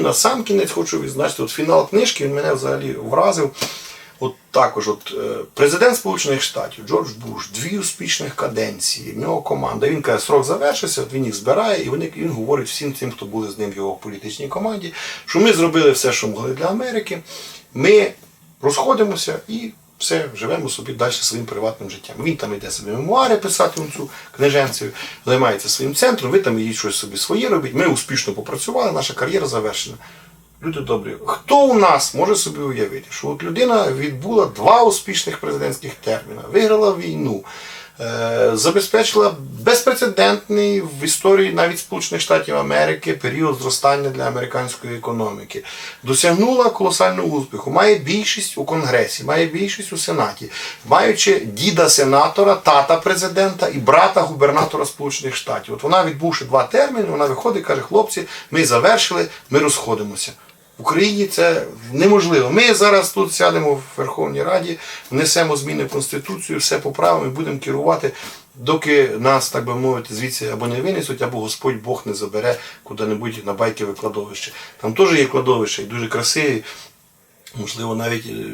На сам кінець хочу відзначити, от фінал книжки він мене взагалі вразив. От також, от е, президент Сполучених Штатів Джордж Буш, дві успішних каденції, в нього команда. Він каже, срок завершився, він їх збирає, і вони, він говорить всім тим, хто були з ним в його політичній команді, що ми зробили все, що могли для Америки. Ми розходимося і все, живемо собі далі своїм приватним життям. Він там йде собі мемуари писати цю книженцю, займається своїм центром, ви там їдіть щось собі своє робіть. Ми успішно попрацювали, наша кар'єра завершена. Люди добрі, хто у нас може собі уявити, що от людина відбула два успішних президентських терміна, виграла війну, забезпечила безпрецедентний в історії навіть Сполучених Штатів Америки період зростання для американської економіки, досягнула колосального успіху, має більшість у Конгресі, має більшість у Сенаті, маючи діда сенатора, тата президента і брата губернатора Сполучених Штатів. От вона, відбувши два терміни, вона виходить і каже: хлопці, ми завершили, ми розходимося. В Україні це неможливо. Ми зараз тут сядемо в Верховній Раді, внесемо зміни в Конституцію, все поправимо і будемо керувати, доки нас, так би мовити, звідси або не винесуть, або Господь Бог не забере куди-небудь на байкове кладовище. Там теж є кладовище і дуже красиві, можливо, навіть е,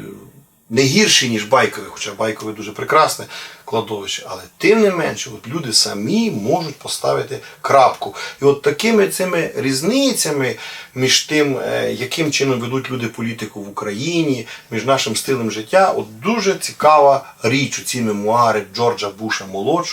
не гірші, ніж байкові, хоча байкове дуже прекрасне кладовище. Але тим не менше, от люди самі можуть поставити крапку. І от такими цими різницями між тим, е, яким чином ведуть люди політику в Україні, між нашим стилем життя, от дуже цікава річ у ці мемуари Джорджа Буша молодшого.